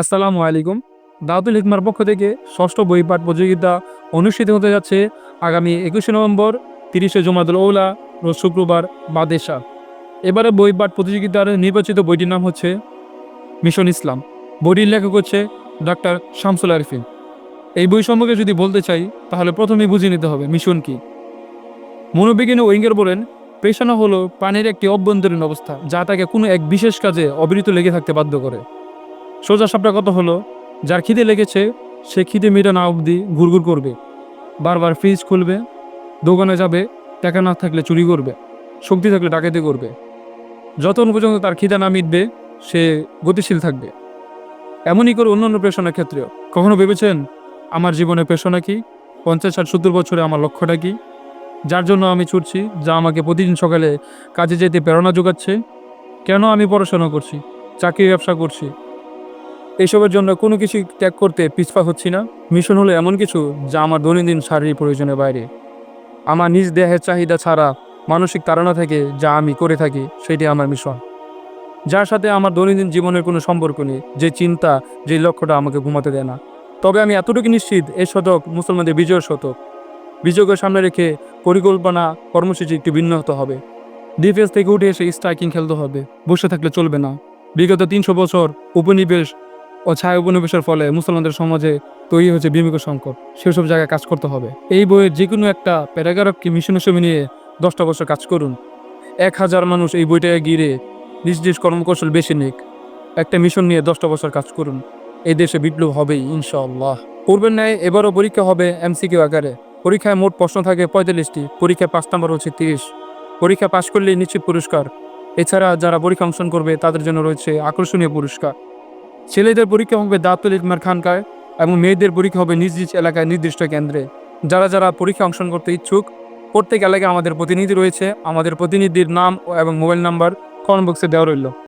আসসালামু আলাইকুম। দাউদুল হিকমার পক্ষ থেকে ষষ্ঠ বই পাঠ প্রতিযোগিতা অনুষ্ঠিত হতে যাচ্ছে আগামী একুশে নভেম্বর, তিরিশে জমাদুল ওলা রোজ শুক্রবার, বাদেশা। এবারে বই পাঠ প্রতিযোগিতার নির্বাচিত বইটির নাম হচ্ছে মিশন ইসলাম। বইটির লেখক হচ্ছে ডাক্তার শামসুল আরিফিন। এই বই সম্পর্কে যদি বলতে চাই, তাহলে প্রথমেই বুঝে নিতে হবে মিশন কি। মনোবিজ্ঞানী ওয়েঙ্গের বলেন, পেশানো হলো প্রাণীর একটি অভ্যন্তরীণ অবস্থা, যা তাকে কোনো এক বিশেষ কাজে অবিরত লেগে থাকতে বাধ্য করে। সোজা সাপটা কত হলো? যার খিদে লেগেছে, সে খিদে মেটা না অবধি ঘুরঘুর করবে। বারবার ফ্রিজ খুলবে, দোকানে যাবে, টাকা না থাকলে চুরি করবে, শক্তি থাকলে ডাকাতি করবে। যতক্ষণ পর্যন্ত তার খিদা না মিটবে, সে গতিশীল থাকবে। এমনই করে অন্যান্য পেশনের ক্ষেত্রেও। কখনো ভেবেছেন, আমার জীবনে পেশনা কি? পঞ্চাশ ষাট সত্তর বছরে আমার লক্ষ্যটা কি? যার জন্য আমি ছুটছি, যা আমাকে প্রতিদিন সকালে কাজে যেতে প্রেরণা যোগাচ্ছে। কেন আমি পড়াশোনা করছি? চাকরি ব্যবসা করছি? এইসবের জন্য কোনো কিছু ত্যাগ করতে পিছপা হচ্ছি না। মিশন হলো এমন কিছু যা আমার দৈনন্দিন শারীরিক প্রয়োজনের বাইরে। আমার নিজ দেহের চাহিদা ছাড়া মানসিক তাড়না থেকে যা আমি করে থাকি সেটি আমার মিশন। যার সাথে আমার দৈনন্দিন জীবনের কোনো সম্পর্ক নেই, যে চিন্তা, যে লক্ষ্যটা আমাকে ঘুমাতে দেয় না। তবে আমি এতটুকু নিশ্চিত এই শতক মুসলমানদের বিজয় শতক। বিজয়কে সামনে রেখে পরিকল্পনা, কর্মসূচি একটু ভিন্ন হতে হবে। ডিফেন্স থেকে উঠে এসে স্ট্রাইকিং খেলতে হবে। বসে থাকলে চলবে না। বিগত তিনশো বছর উপনিবেশ ও ছায়া উপনিবেশের ফলে মুসলমানদের সমাজে তৈরি হয়েছে বিমিক সংকট। সেসব জায়গায় কাজ করতে হবে। এই বইয়ের যে কোনো একটা প্যারাগ্রাফকে মিশন হিসেবে নিয়ে দশটা বছর কাজ করুন। এক হাজার মানুষ এই বইটাকে গিরে নিজ নিজ কর্মকৌশল বেছে নিক। একটা মিশন নিয়ে দশটা বছর কাজ করুন। এই দেশে বিপ্লব হবেই, ইনশাআল্লাহ। পূর্বের ন্যায় এবারও পরীক্ষা হবে এমসিকিউ আকারে। পরীক্ষায় মোট প্রশ্ন থাকে পঁয়তাল্লিশটি, পরীক্ষায় পাঁচ নাম্বার হচ্ছে তিরিশ। পরীক্ষা পাশ করলেই নিশ্চিত পুরস্কার। এছাড়া যারা পরীক্ষা অংশগ্রহণ করবে তাদের জন্য রয়েছে আকর্ষণীয় পুরস্কার। ছেলেদের পরীক্ষা হবে দাতুল ইতমার খানকায় এবং মেয়েদের পরীক্ষা হবে নিজ নিজ এলাকায় নির্দিষ্ট কেন্দ্রে। যারা যারা পরীক্ষা অংশগ্রহণ করতে ইচ্ছুক, প্রত্যেক এলাকায় আমাদের প্রতিনিধি রয়েছে। আমাদের প্রতিনিধির নাম এবং মোবাইল নাম্বার কমেন্ট বক্সে দেওয়া রইল।